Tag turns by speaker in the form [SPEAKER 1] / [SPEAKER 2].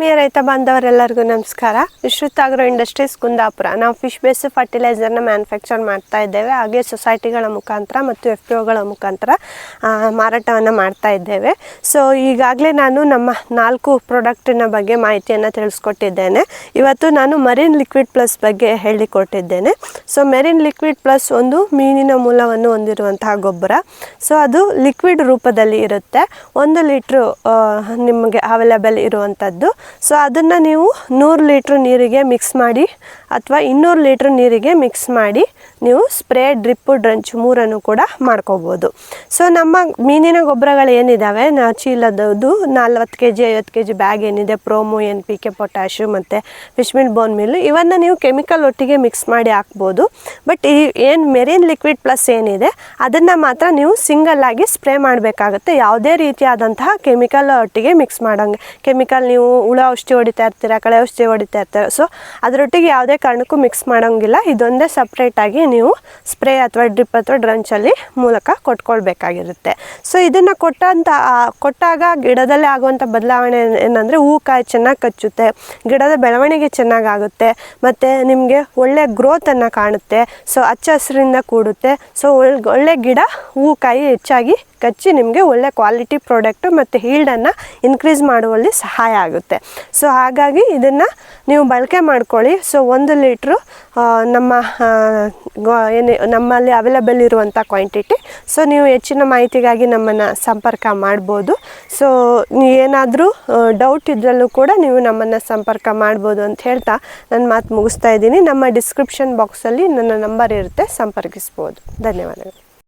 [SPEAKER 1] ಮೇ ರೈತ ಬಾಂಧವರೆಲ್ಲರಿಗೂ ನಮಸ್ಕಾರ. Vishrut agro industries Kundapura. ನಾವು ಫಿಶ್ ಬೇಸ್ ಫರ್ಟಿಲೈಸರ್ನ ಮ್ಯಾನುಫ್ಯಾಕ್ಚರ್ ಮಾಡ್ತಾ ಇದ್ದೇವೆ. ಹಾಗೆ ಸೊಸೈಟಿಗಳ ಮುಖಾಂತರ ಮತ್ತು ಎಫ್ ಪಿ ಒಗಳ ಮುಖಾಂತರ ಮಾರಾಟವನ್ನು ಮಾಡ್ತಾ ಇದ್ದೇವೆ. ಸೊ ಈಗಾಗಲೇ ನಾನು ನಮ್ಮ ನಾಲ್ಕು ಪ್ರಾಡಕ್ಟಿನ ಬಗ್ಗೆ ಮಾಹಿತಿಯನ್ನು ತಿಳಿಸ್ಕೊಟ್ಟಿದ್ದೇನೆ. ಇವತ್ತು ನಾನು ಮರಿನ್ ಲಿಕ್ವಿಡ್ ಪ್ಲಸ್ ಬಗ್ಗೆ ಹೇಳಿಕೊಟ್ಟಿದ್ದೇನೆ. ಸೊ ಮೆರಿನ್ ಲಿಕ್ವಿಡ್ ಪ್ಲಸ್ ಒಂದು ಮೀನಿನ ಮೂಲವನ್ನು ಹೊಂದಿರುವಂತಹ ಗೊಬ್ಬರ. ಸೊ ಅದು ಲಿಕ್ವಿಡ್ ರೂಪದಲ್ಲಿ ಇರುತ್ತೆ. ಒಂದು ಲೀಟ್ರು ನಿಮಗೆ ಅವೈಲೇಬಲ್ ಇರುವಂಥದ್ದು ಸೊ ಅದನ್ನು ನೀವು ನೂರು ಲೀಟ್ರ್ ನೀರಿಗೆ ಮಿಕ್ಸ್ ಮಾಡಿ ಅಥವಾ ಇನ್ನೂರು ಲೀಟ್ರ್ ನೀರಿಗೆ ಮಿಕ್ಸ್ ಮಾಡಿ ನೀವು ಸ್ಪ್ರೇ ಡ್ರಿಪ್ಪು ಡ್ರಂಚ್ ಮೂರನ್ನು ಕೂಡ ಮಾಡ್ಕೋಬೋದು. ಸೊ ನಮ್ಮ ಮೀನಿನ ಗೊಬ್ಬರಗಳು ಏನಿದ್ದಾವೆ ನಾ ಚೀಲದದು ನಲ್ವತ್ತು ಕೆ ಜಿ ಐವತ್ತು ಕೆ ಜಿ ಬ್ಯಾಗ್ ಏನಿದೆ? Promo N P K potash ಮತ್ತು ಫಿಶ್ಮಿಲ್ ಬೋನ್ ಮಿಲ್ ಇವನ್ನು ನೀವು ಕೆಮಿಕಲ್ ಒಟ್ಟಿಗೆ ಮಿಕ್ಸ್ ಮಾಡಿ ಹಾಕ್ಬೋದು. ಬಟ್ ಈ ಏನು ಮೆರೀನ್ ಲಿಕ್ವಿಡ್ ಪ್ಲಸ್ ಏನಿದೆ, ಅದನ್ನು ಮಾತ್ರ ನೀವು ಸಿಂಗಲ್ ಆಗಿ ಸ್ಪ್ರೇ ಮಾಡಬೇಕಾಗುತ್ತೆ. ಯಾವುದೇ ರೀತಿಯಾದಂತಹ ಕೆಮಿಕಲ್ ಒಟ್ಟಿಗೆ ಮಿಕ್ಸ್ ಮಾಡೋಂಗೆ. ಕೆಮಿಕಲ್ ನೀವು ಹುಳ, ಔಷಧಿ ಹೊಡಿತಾ ಇರ್ತೀರ, ಕಳೆ ಔಷಧಿ ಹೊಡಿತಾ ಇರ್ತೀರ? ಸೊ ಅದರೊಟ್ಟಿಗೆ ಯಾವುದೇ ಕಾರಣಕ್ಕೂ ಮಿಕ್ಸ್ ಮಾಡೋಂಗಿಲ್ಲ. ಇದೊಂದೇ ಸಪ್ರೇಟಾಗಿ ನೀವು ಸ್ಪ್ರೇ ಅಥವಾ ಡ್ರಿಪ್ ಅಥವಾ ಡ್ರಂಚಲ್ಲಿ ಮೂಲಕ ಕೊಟ್ಕೊಳ್ಬೇಕಾಗಿರುತ್ತೆ. ಸೊ ಇದನ್ನು ಕೊಟ್ಟಂಥ ಕೊಟ್ಟಾಗ ಗಿಡದಲ್ಲಿ ಆಗುವಂಥ ಬದಲಾವಣೆ ಏನಂದರೆ ಹೂ ಕಾಯಿ ಚೆನ್ನಾಗಿ ಕಚ್ಚುತ್ತೆ, ಗಿಡದ ಬೆಳವಣಿಗೆ ಚೆನ್ನಾಗಾಗುತ್ತೆ ಮತ್ತು ನಿಮಗೆ ಒಳ್ಳೆಯ ಗ್ರೋತನ್ನು ಕಾಣುತ್ತೆ ಸೊ ಹಚ್ಚ ಹಸಿರಿಂದ ಕೂಡುತ್ತೆ ಸೊ ಒಳ್ಳೆ ಗಿಡ ಹೂ ಕಾಯಿ ಹೆಚ್ಚಾಗಿ ಕಚ್ಚಿ ನಿಮಗೆ ಒಳ್ಳೆ ಕ್ವಾಲಿಟಿ ಪ್ರಾಡಕ್ಟು ಮತ್ತು ಹೀಲ್ಡನ್ನು ಇನ್ಕ್ರೀಸ್ ಮಾಡುವಲ್ಲಿ ಸಹಾಯ ಆಗುತ್ತೆ. ಸೊ ಹಾಗಾಗಿ ಇದನ್ನು ನೀವು ಬಳಕೆ ಮಾಡ್ಕೊಳ್ಳಿ. ಸೊ ಒಂದು ಲೀಟ್ರು ನಮ್ಮ ಏನು, ನಮ್ಮಲ್ಲಿ ಅವೈಲೇಬಲ್ ಇರುವಂಥ ಕ್ವಾಂಟಿಟಿ ಸೊ ನೀವು ಹೆಚ್ಚಿನ ಮಾಹಿತಿಗಾಗಿ ನಮ್ಮನ್ನು ಸಂಪರ್ಕ ಮಾಡ್ಬೋದು. ಸೊ ಏನಾದರೂ ಡೌಟ್ ಇದ್ರಲ್ಲೂ ಕೂಡ ನೀವು ನಮ್ಮನ್ನು ಸಂಪರ್ಕ ಮಾಡ್ಬೋದು ಅಂತ ಹೇಳ್ತಾ ನನ್ನ ಮಾತು ಮುಗಿಸ್ತಾ ಇದ್ದೀನಿ. ನಮ್ಮ ಡಿಸ್ಕ್ರಿಪ್ಷನ್ ಬಾಕ್ಸಲ್ಲಿ ನನ್ನ ನಂಬರ್ ಇರುತ್ತೆ. ಸಂಪರ್ಕಿಸ್ಬೋದು. ಧನ್ಯವಾದಗಳು.